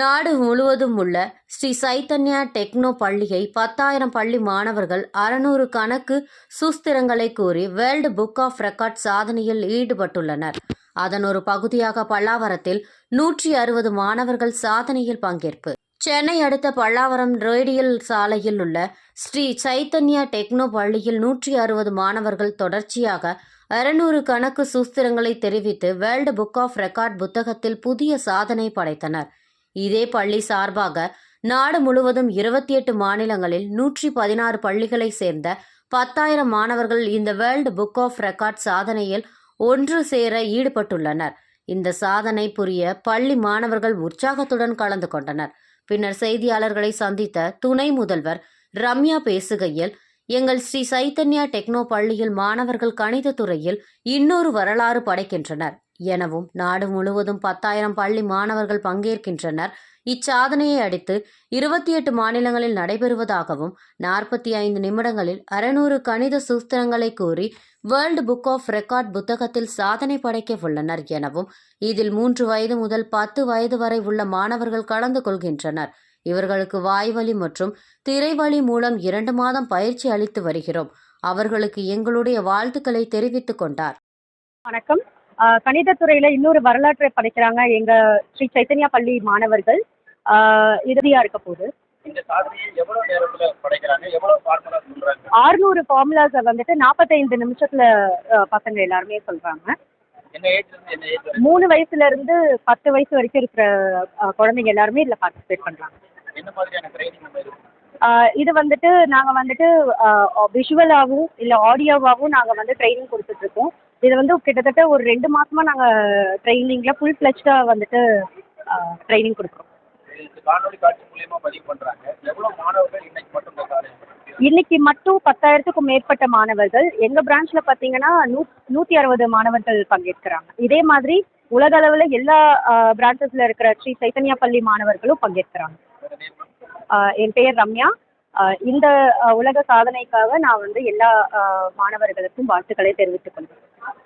நாடு முழுவதும் உள்ள ஸ்ரீ சைத்தன்யா டெக்னோ பள்ளியை பத்தாயிரம் பள்ளி மாணவர்கள் அறுநூறு கணக்கு சூஸ்திரங்களை கூறி வேர்ல்டு புக் ஆஃப் ரெக்கார்ட் சாதனையில் ஈடுபட்டுள்ளனர். அதன் ஒரு பகுதியாக பல்லாவரத்தில் நூற்றி அறுபது மாணவர்கள் சாதனையில் பங்கேற்பு. சென்னை அடுத்த பல்லாவரம் ரேடியல் சாலையில் உள்ள ஸ்ரீ சைத்தன்யா டெக்னோ பள்ளியில் நூற்றி அறுபது மாணவர்கள் தொடர்ச்சியாக அறுநூறு கணக்கு சூஸ்திரங்களை தெரிவித்து வேர்ல்டு புக் ஆஃப் ரெக்கார்ட் புத்தகத்தில் புதிய சாதனை படைத்தனர். இதே பள்ளி சார்பாக நாடு முழுவதும் இருபத்தி எட்டு மாநிலங்களில் நூற்றி பதினாறு பள்ளிகளை சேர்ந்த பத்தாயிரம் மாணவர்கள் இந்த வேர்ல்டு புக் ஆஃப் ரெக்கார்ட் சாதனையில் ஒன்று சேர ஈடுபட்டுள்ளனர். இந்த சாதனை புரிய பள்ளி மாணவர்கள் உற்சாகத்துடன் கலந்து கொண்டனர். பின்னர் செய்தியாளர்களை சந்தித்த துணை முதல்வர் ரம்யா பேசுகையில் எங்கள் ஸ்ரீ சைத்தன்யா டெக்னோ பள்ளியில் மாணவர்கள் கணித துறையில் இன்னொரு வரலாறு படைக்கின்றனர். எனவும் நாடு முழுவதும் பத்தாயிரம் பள்ளி மாணவர்கள் பங்கேற்கின்றனர். இச்சாதனையை அடுத்து இருபத்தி எட்டு மாநிலங்களில் நடைபெறுவதாகவும் நாற்பத்தி ஐந்து நிமிடங்களில் அறுநூறு கணித சூஸ்திரங்களை கூறி வேர்ல்டு புக் ஆஃப் ரெக்கார்ட் புத்தகத்தில் சாதனை படைக்க உள்ளனர் எனவும் இதில் மூன்று வயது முதல் பத்து வயது வரை உள்ள மாணவர்கள் கலந்து கொள்கின்றனர். இவர்களுக்கு வாய்வழி மற்றும் திரைவழி மூலம் இரண்டு மாதம் பயிற்சி அளித்து வருகிறோம். அவர்களுக்கு எங்களுடைய வாழ்த்துக்களை தெரிவித்துக் கொண்டார். வணக்கம். கணிதத்துறையில இன்னொரு வரலாற்றை படைக்கிறாங்க எங்க ஸ்ரீ சைத்தன்யா பள்ளி மாணவர்கள். ஆஹ் இறுதியா இருக்க போகுது ஆறுநூறு ஃபார்முலாஸை வந்துட்டு நாற்பத்தைந்து நிமிஷத்துல பசங்க எல்லாருமே சொல்றாங்க. மூணு வயசுல இருந்து பத்து வயசு வரைக்கும் இருக்கிற குழந்தைங்க எல்லாருமே இதுல பார்ட்டிசிபேட் பண்றாங்க. இது? வந்துட்டு நாங்க வந்துட்டு விஷுவலாகவும் இல்ல ஆடியோவாகவும் நாங்க வந்து ட்ரைனிங் கொடுத்துட்டு இருக்கோம். இது வந்து கிட்டத்தட்ட ஒரு ரெண்டு மாசமா நாங்க ட்ரைனிங்ல ஃபுல் ஃபிளெஜ்டா வந்துட்டு ட்ரைனிங் கொடுக்குறோம். இன்னைக்கு மட்டும் பத்தாயிரத்துக்கும் மேற்பட்ட மாணவர்கள். எங்க பிரான்ச்ல பாத்தீங்கன்னா நூத்தி அறுபது மாணவர்கள் பங்கேற்கிறாங்க. இதே மாதிரி உலக அளவுல எல்லா பிரான்ச்சஸ்ல இருக்கிற ஸ்ரீ சைத்தன்யா பள்ளி மாணவர்களும் பங்கேற்கிறாங்க. என் பெயர் ரம்யா. இந்த உலக சாதனைக்காக நான் வந்து எல்லா மாணவர்களுக்கும் வாழ்த்துக்களை தெரிவித்துக் கொள்கிறேன்.